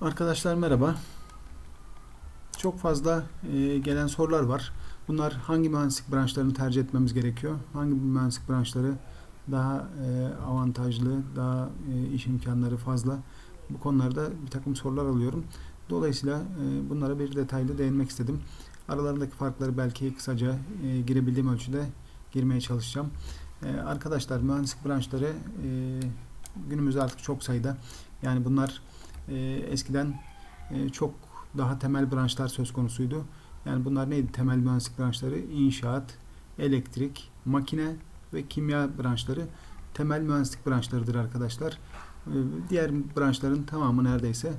Arkadaşlar merhaba. Çok fazla e, gelen sorular var. Bunlar hangi mühendislik branşlarını tercih etmemiz gerekiyor? Hangi mühendislik branşları daha e, avantajlı, daha e, iş imkanları fazla? Bu konularda bir takım sorular alıyorum. Dolayısıyla e, bunlara bir detaylı değinmek istedim. Aralarındaki farkları belki kısaca e, girebildiğim ölçüde girmeye çalışacağım. E, arkadaşlar mühendislik branşları e, günümüzde artık çok sayıda. Yani bunlar e, eskiden e, çok daha temel branşlar söz konusuydu. Yani bunlar neydi temel mühendislik branşları? İnşaat, elektrik, makine ve kimya branşları temel mühendislik branşlarıdır arkadaşlar. E, diğer branşların tamamı neredeyse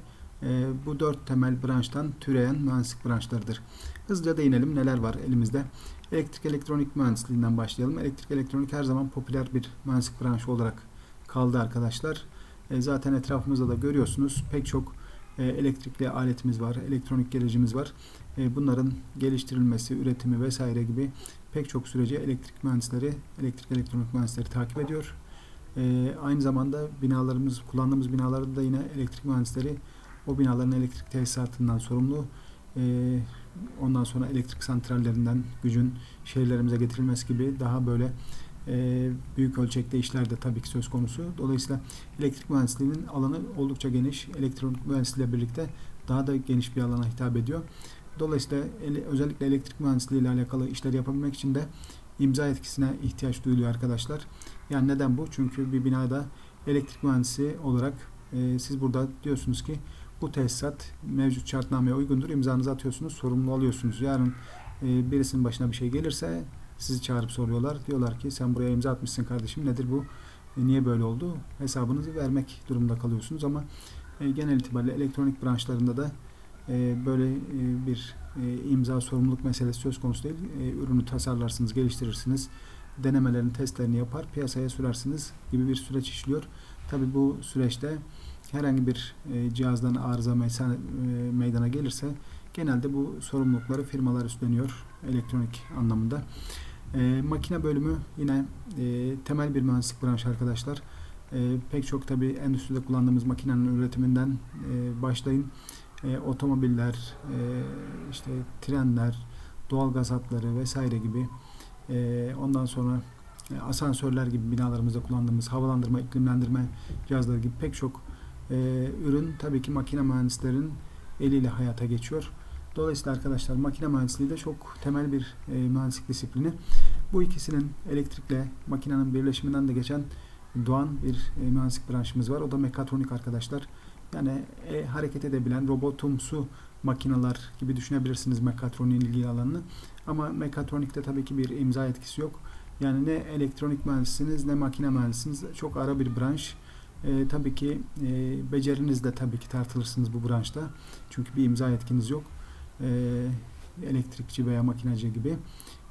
e, bu dört temel branştan türeyen mühendislik branşlarıdır. Hızlıca değinelim neler var elimizde. Elektrik elektronik mühendisliğinden başlayalım. Elektrik elektronik her zaman popüler bir mühendislik branşı olarak kaldı arkadaşlar. E, zaten etrafımızda da görüyorsunuz pek çok e, elektrikli aletimiz var, elektronik gerecimiz var. E, bunların geliştirilmesi, üretimi vesaire gibi pek çok süreci elektrik mühendisleri, elektrik elektronik mühendisleri takip ediyor. Aynı zamanda binalarımız, kullandığımız binalarda da yine elektrik mühendisleri o binaların elektrik tesisatından sorumlu. Ondan sonra elektrik santrallerinden gücün şehirlerimize getirilmesi gibi daha böyle e, büyük ölçekte işler de tabii ki söz konusu. Dolayısıyla elektrik mühendisliğinin alanı oldukça geniş. Elektronik mühendisliğiyle birlikte daha da geniş bir alana hitap ediyor. Dolayısıyla ele, özellikle elektrik mühendisliği ile alakalı işler yapabilmek için de imza etkisine ihtiyaç duyuluyor arkadaşlar. Yani neden bu? Çünkü bir binada elektrik mühendisi olarak e, siz burada diyorsunuz ki bu tesisat mevcut şartnameye uygundur. İmzanızı atıyorsunuz, sorumlu alıyorsunuz. Yarın e, birisinin başına bir şey gelirse sizi çağırıp soruyorlar. Diyorlar ki sen buraya imza atmışsın kardeşim nedir bu? E, niye böyle oldu? Hesabınızı vermek durumunda kalıyorsunuz ama e, genel itibariyle elektronik branşlarında da e, böyle e, bir e, imza sorumluluk meselesi söz konusu değil. E, ürünü tasarlarsınız, geliştirirsiniz. Denemelerini, testlerini yapar, piyasaya sürersiniz gibi bir süreç işliyor. Tabi bu süreçte herhangi bir e, cihazdan arıza meydana, e, meydana gelirse genelde bu sorumlulukları firmalar üstleniyor elektronik anlamında. E, makine bölümü yine e, temel bir mühendislik branşı arkadaşlar. E, pek çok tabi endüstride kullandığımız makinenin üretiminden e, başlayın. E, otomobiller, e, işte trenler, doğal gaz hatları vesaire gibi e, ondan sonra e, asansörler gibi binalarımızda kullandığımız havalandırma, iklimlendirme cihazları gibi pek çok e, ürün tabii ki makine mühendislerin eliyle hayata geçiyor. Dolayısıyla arkadaşlar makine mühendisliği de çok temel bir e, mühendislik disiplini. Bu ikisinin elektrikle makinenin birleşiminden de geçen doğan bir e, mühendislik branşımız var. O da mekatronik arkadaşlar. Yani e, hareket edebilen robotumsu makineler gibi düşünebilirsiniz mekatroniğin ilgili alanını. Ama mekatronikte tabii ki bir imza etkisi yok. Yani ne elektronik mühendisiniz ne makine mühendisiniz. Çok ara bir branş. E, tabii ki e, beceriniz tabii ki tartılırsınız bu branşta. Çünkü bir imza etkiniz yok e, elektrikçi veya makinacı gibi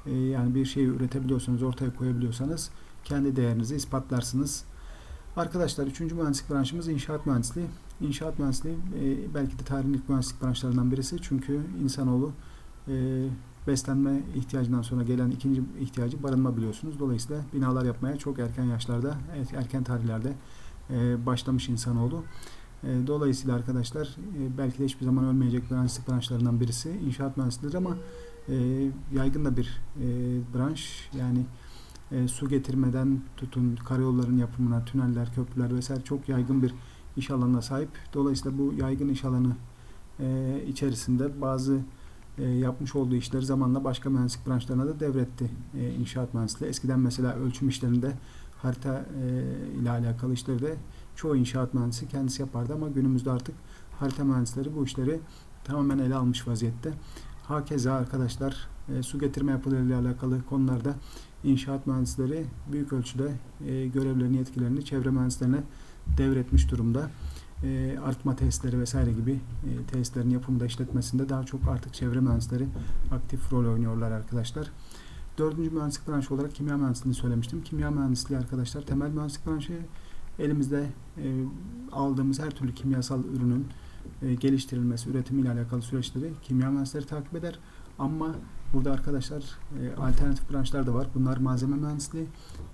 e, yani bir şeyi üretebiliyorsanız, ortaya koyabiliyorsanız kendi değerinizi ispatlarsınız. Arkadaşlar üçüncü mühendislik branşımız inşaat mühendisliği. İnşaat mühendisliği e, belki de tarihin ilk mühendislik branşlarından birisi. Çünkü insanoğlu e, beslenme ihtiyacından sonra gelen ikinci ihtiyacı barınma biliyorsunuz. Dolayısıyla binalar yapmaya çok erken yaşlarda, erken tarihlerde e, başlamış insanoğlu. E, dolayısıyla arkadaşlar e, belki de hiçbir zaman ölmeyecek mühendislik branşlarından birisi inşaat mühendisliğidir ama e, yaygın da bir branş. Yani su getirmeden tutun karayolların yapımına, tüneller, köprüler vesaire çok yaygın bir iş alanına sahip. Dolayısıyla bu yaygın iş alanı içerisinde bazı yapmış olduğu işleri zamanla başka mühendislik branşlarına da devretti inşaat mühendisliği. Eskiden mesela ölçüm işlerinde harita ile alakalı işleri de çoğu inşaat mühendisi kendisi yapardı ama günümüzde artık harita mühendisleri bu işleri tamamen ele almış vaziyette. Hakeza arkadaşlar e, su getirme yapılarıyla alakalı konularda inşaat mühendisleri büyük ölçüde e, görevlerini, yetkilerini çevre mühendislerine devretmiş durumda. E, artma testleri vesaire gibi e, testlerin yapımında işletmesinde daha çok artık çevre mühendisleri aktif rol oynuyorlar arkadaşlar. Dördüncü mühendislik branşı olarak kimya mühendisliğini söylemiştim. Kimya mühendisliği arkadaşlar temel mühendislik branşı elimizde e, aldığımız her türlü kimyasal ürünün e, geliştirilmesi, üretimiyle alakalı süreçleri kimya mühendisleri takip eder. Ama burada arkadaşlar e, alternatif branşlar da var. Bunlar malzeme mühendisliği,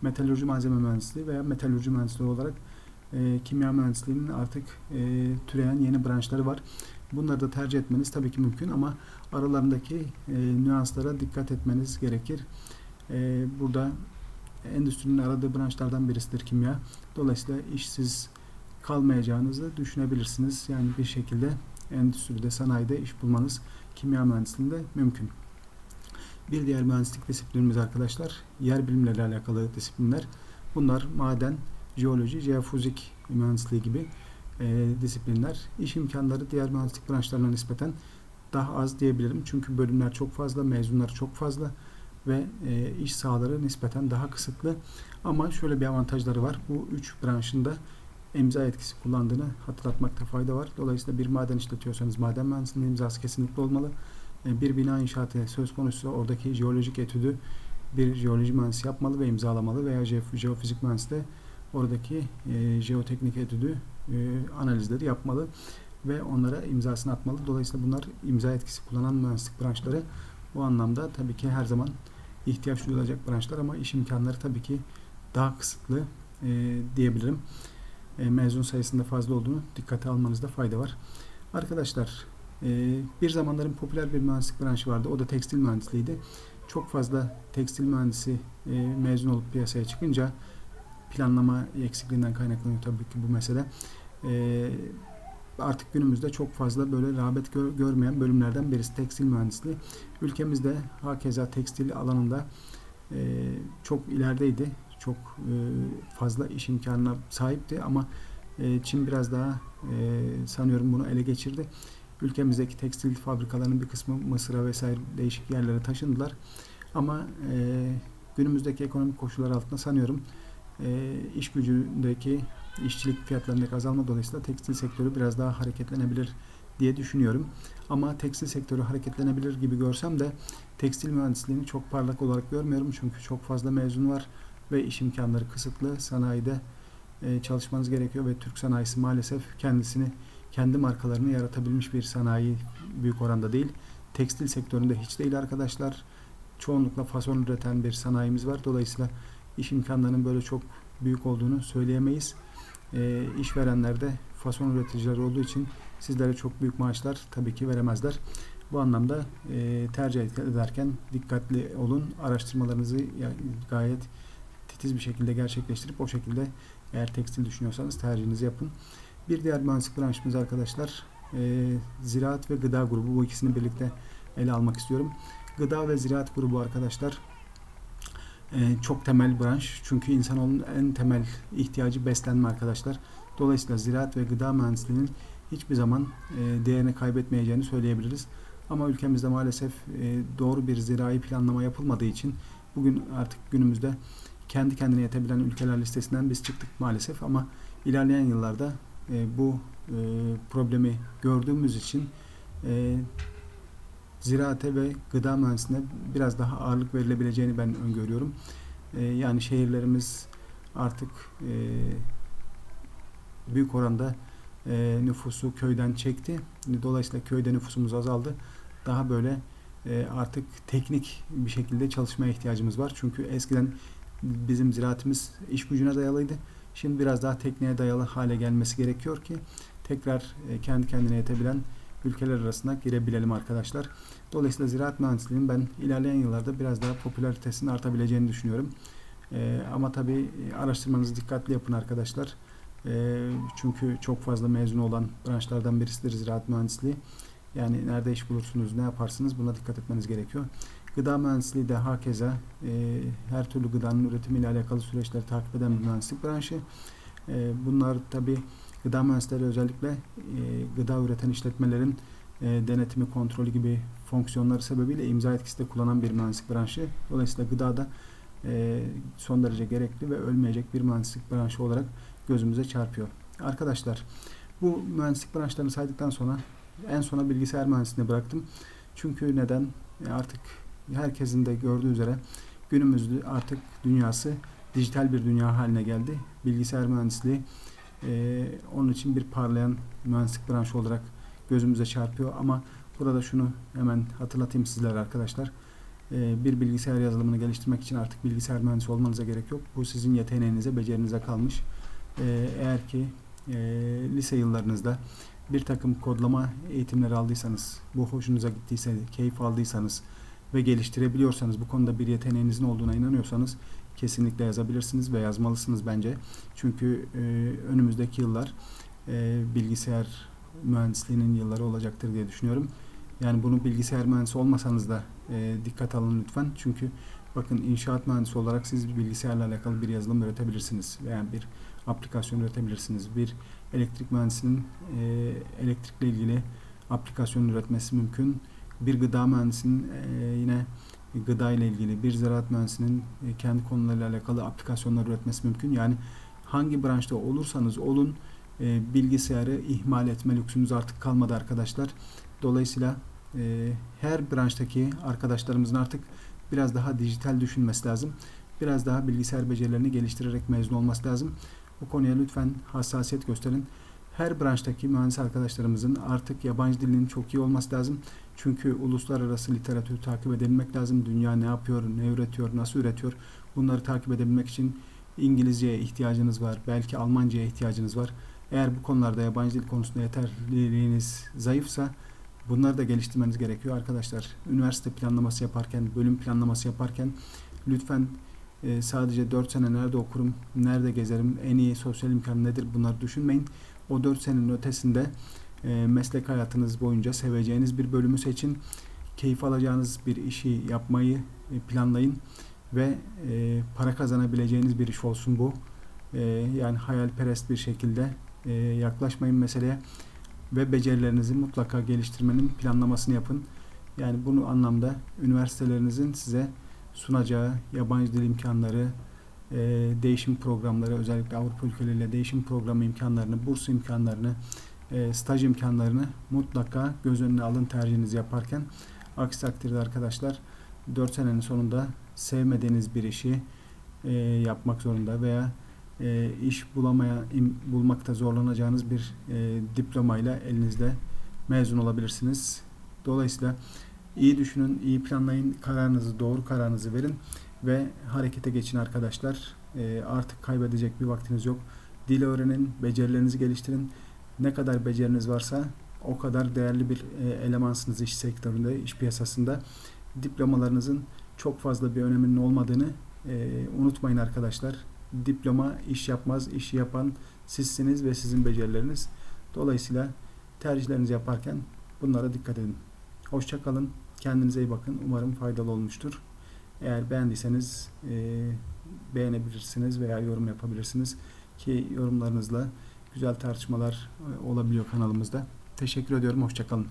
metalurji malzeme mühendisliği veya metalurji mühendisliği olarak kimya mühendisliğinin artık türeyen yeni branşları var. Bunları da tercih etmeniz tabii ki mümkün ama aralarındaki e, nüanslara dikkat etmeniz gerekir. E, burada endüstrinin aradığı branşlardan birisidir kimya. Dolayısıyla işsiz kalmayacağınızı düşünebilirsiniz. Yani bir şekilde endüstride, sanayide iş bulmanız kimya mühendisliğinde mümkün. Bir diğer mühendislik disiplinimiz arkadaşlar yer bilimleri alakalı disiplinler. Bunlar maden, jeoloji, jeofizik mühendisliği gibi e, disiplinler. İş imkanları diğer mühendislik branşlarına nispeten daha az diyebilirim. Çünkü bölümler çok fazla, mezunlar çok fazla ve e, iş sahaları nispeten daha kısıtlı. Ama şöyle bir avantajları var. Bu üç branşında imza etkisi kullandığını hatırlatmakta fayda var. Dolayısıyla bir maden işletiyorsanız maden mühendisliğinin imzası kesinlikle olmalı. E, bir bina inşaatı söz konusu oradaki jeolojik etüdü bir jeoloji mühendisi yapmalı ve imzalamalı veya jeofizik mühendisi de oradaki e, jeoteknik etüdü analizleri yapmalı ve onlara imzasını atmalı. Dolayısıyla bunlar imza etkisi kullanan mühendislik branşları. Bu anlamda tabii ki her zaman ihtiyaç duyulacak branşlar ama iş imkanları tabii ki daha kısıtlı e, diyebilirim. E, mezun sayısında fazla olduğunu dikkate almanızda fayda var. Arkadaşlar e, bir zamanların popüler bir mühendislik branşı vardı. O da tekstil mühendisliğiydi. Çok fazla tekstil mühendisi e, mezun olup piyasaya çıkınca planlama eksikliğinden kaynaklanıyor tabii ki bu mesele. E, artık günümüzde çok fazla böyle rağbet gör, görmeyen bölümlerden birisi tekstil mühendisliği. Ülkemizde hakeza tekstil alanında e, çok ilerideydi. Çok e, fazla iş imkanına sahipti ama e, Çin biraz daha e, sanıyorum bunu ele geçirdi. Ülkemizdeki tekstil fabrikalarının bir kısmı Mısır'a vesaire değişik yerlere taşındılar. Ama e, günümüzdeki ekonomik koşullar altında sanıyorum e, iş gücündeki işçilik fiyatlarındaki azalma dolayısıyla tekstil sektörü biraz daha hareketlenebilir diye düşünüyorum. Ama tekstil sektörü hareketlenebilir gibi görsem de tekstil mühendisliğini çok parlak olarak görmüyorum. Çünkü çok fazla mezun var ve iş imkanları kısıtlı. Sanayide e, çalışmanız gerekiyor ve Türk sanayisi maalesef kendisini kendi markalarını yaratabilmiş bir sanayi büyük oranda değil. Tekstil sektöründe hiç değil arkadaşlar. Çoğunlukla fason üreten bir sanayimiz var. Dolayısıyla iş imkanlarının böyle çok büyük olduğunu söyleyemeyiz. E, işverenler de fason üreticiler olduğu için sizlere çok büyük maaşlar tabii ki veremezler. Bu anlamda e, tercih ederken dikkatli olun. Araştırmalarınızı gayet titiz bir şekilde gerçekleştirip o şekilde eğer tekstil düşünüyorsanız tercihinizi yapın. Bir diğer mühendislik branşımız arkadaşlar e, ziraat ve gıda grubu. Bu ikisini birlikte ele almak istiyorum. Gıda ve ziraat grubu arkadaşlar çok temel branş. Çünkü insanoğlunun en temel ihtiyacı beslenme arkadaşlar. Dolayısıyla ziraat ve gıda mühendisliğinin hiçbir zaman e, değerini kaybetmeyeceğini söyleyebiliriz. Ama ülkemizde maalesef e, doğru bir zirai planlama yapılmadığı için bugün artık günümüzde kendi kendine yetebilen ülkeler listesinden biz çıktık maalesef ama ilerleyen yıllarda e, bu problemi gördüğümüz için ziraate ve gıda mühendisliğine biraz daha ağırlık verilebileceğini ben öngörüyorum. E, yani şehirlerimiz artık e, büyük oranda e, nüfusu köyden çekti. Dolayısıyla köyde nüfusumuz azaldı. Daha böyle e, artık teknik bir şekilde çalışmaya ihtiyacımız var. Çünkü eskiden bizim ziraatimiz iş gücüne dayalıydı. Şimdi biraz daha tekniğe dayalı hale gelmesi gerekiyor ki tekrar kendi kendine yetebilen ülkeler arasında girebilelim arkadaşlar. Dolayısıyla ziraat mühendisliğinin ben ilerleyen yıllarda biraz daha popülaritesinin artabileceğini düşünüyorum. E, ama tabi e, araştırmanızı dikkatli yapın arkadaşlar. E, çünkü çok fazla mezun olan branşlardan birisidir ziraat mühendisliği. Yani nerede iş bulursunuz, ne yaparsınız buna dikkat etmeniz gerekiyor. Gıda mühendisliği de hakeza e, her türlü gıdanın üretimiyle alakalı süreçleri takip eden bir mühendislik branşı. E, bunlar tabi gıda mühendisleri özellikle e, gıda üreten işletmelerin e, denetimi, kontrolü gibi fonksiyonları sebebiyle imza etkisi de kullanan bir mühendislik branşı. Dolayısıyla gıda da e, son derece gerekli ve ölmeyecek bir mühendislik branşı olarak gözümüze çarpıyor. Arkadaşlar bu mühendislik branşlarını saydıktan sonra en sona bilgisayar mühendisliğini bıraktım. Çünkü neden? E, artık herkesin de gördüğü üzere günümüzde artık dünyası dijital bir dünya haline geldi. Bilgisayar mühendisliği e, onun için bir parlayan mühendislik branşı olarak gözümüze çarpıyor ama burada şunu hemen hatırlatayım sizlere arkadaşlar. E, bir bilgisayar yazılımını geliştirmek için artık bilgisayar mühendisi olmanıza gerek yok. Bu sizin yeteneğinize, becerinize kalmış. e, eğer ki e, lise yıllarınızda bir takım kodlama eğitimleri aldıysanız, bu hoşunuza gittiyse, keyif aldıysanız ve geliştirebiliyorsanız, bu konuda bir yeteneğinizin olduğuna inanıyorsanız kesinlikle yazabilirsiniz ve yazmalısınız bence. Çünkü e, önümüzdeki yıllar e, bilgisayar mühendisliğinin yılları olacaktır diye düşünüyorum. Yani bunu bilgisayar mühendisi olmasanız da e, dikkat alın lütfen. Çünkü bakın inşaat mühendisi olarak siz bilgisayarla alakalı bir yazılım üretebilirsiniz. veya bir aplikasyon üretebilirsiniz. Bir elektrik mühendisinin e, elektrikle ilgili aplikasyon üretmesi mümkün. Bir gıda mühendisinin e, yine gıda ile ilgili, bir ziraat mühendisinin e, kendi konularıyla alakalı aplikasyonlar üretmesi mümkün. Yani hangi branşta olursanız olun e, bilgisayarı ihmal etme lüksünüz artık kalmadı arkadaşlar. Dolayısıyla e, her branştaki arkadaşlarımızın artık biraz daha dijital düşünmesi lazım. Biraz daha bilgisayar becerilerini geliştirerek mezun olması lazım. Bu konuya lütfen hassasiyet gösterin. Her branştaki mühendis arkadaşlarımızın artık yabancı dilinin çok iyi olması lazım. Çünkü uluslararası literatürü takip edebilmek lazım. Dünya ne yapıyor, ne üretiyor, nasıl üretiyor bunları takip edebilmek için İngilizceye ihtiyacınız var. Belki Almanca'ya ihtiyacınız var. Eğer bu konularda yabancı dil konusunda yeterliliğiniz zayıfsa bunları da geliştirmeniz gerekiyor arkadaşlar. Üniversite planlaması yaparken, bölüm planlaması yaparken lütfen e, sadece 4 sene nerede okurum, nerede gezerim, en iyi sosyal imkan nedir bunları düşünmeyin. O 4 senenin ötesinde e, meslek hayatınız boyunca seveceğiniz bir bölümü seçin. Keyif alacağınız bir işi yapmayı e, planlayın ve e, para kazanabileceğiniz bir iş olsun bu. E, yani hayalperest bir şekilde e, yaklaşmayın meseleye ve becerilerinizi mutlaka geliştirmenin planlamasını yapın. Yani bunu anlamda üniversitelerinizin size sunacağı yabancı dil imkanları, e, değişim programları, özellikle Avrupa ülkeleriyle değişim programı imkanlarını, burs imkanlarını, e, staj imkanlarını mutlaka göz önüne alın tercihinizi yaparken. Aksi takdirde arkadaşlar 4 senenin sonunda sevmediğiniz bir işi e, yapmak zorunda veya e, iş bulamaya im, bulmakta zorlanacağınız bir e, diplomayla elinizde mezun olabilirsiniz. Dolayısıyla iyi düşünün, iyi planlayın, kararınızı, doğru kararınızı verin ve harekete geçin arkadaşlar. E, artık kaybedecek bir vaktiniz yok. Dil öğrenin, becerilerinizi geliştirin. Ne kadar beceriniz varsa o kadar değerli bir e, elemansınız iş sektöründe, iş piyasasında. Diplomalarınızın çok fazla bir öneminin olmadığını e, unutmayın arkadaşlar. Diploma iş yapmaz, işi yapan sizsiniz ve sizin becerileriniz. Dolayısıyla tercihlerinizi yaparken bunlara dikkat edin. Hoşçakalın, kendinize iyi bakın. Umarım faydalı olmuştur. Eğer beğendiyseniz e, beğenebilirsiniz veya yorum yapabilirsiniz ki yorumlarınızla güzel tartışmalar e, olabiliyor kanalımızda. Teşekkür ediyorum. Hoşçakalın.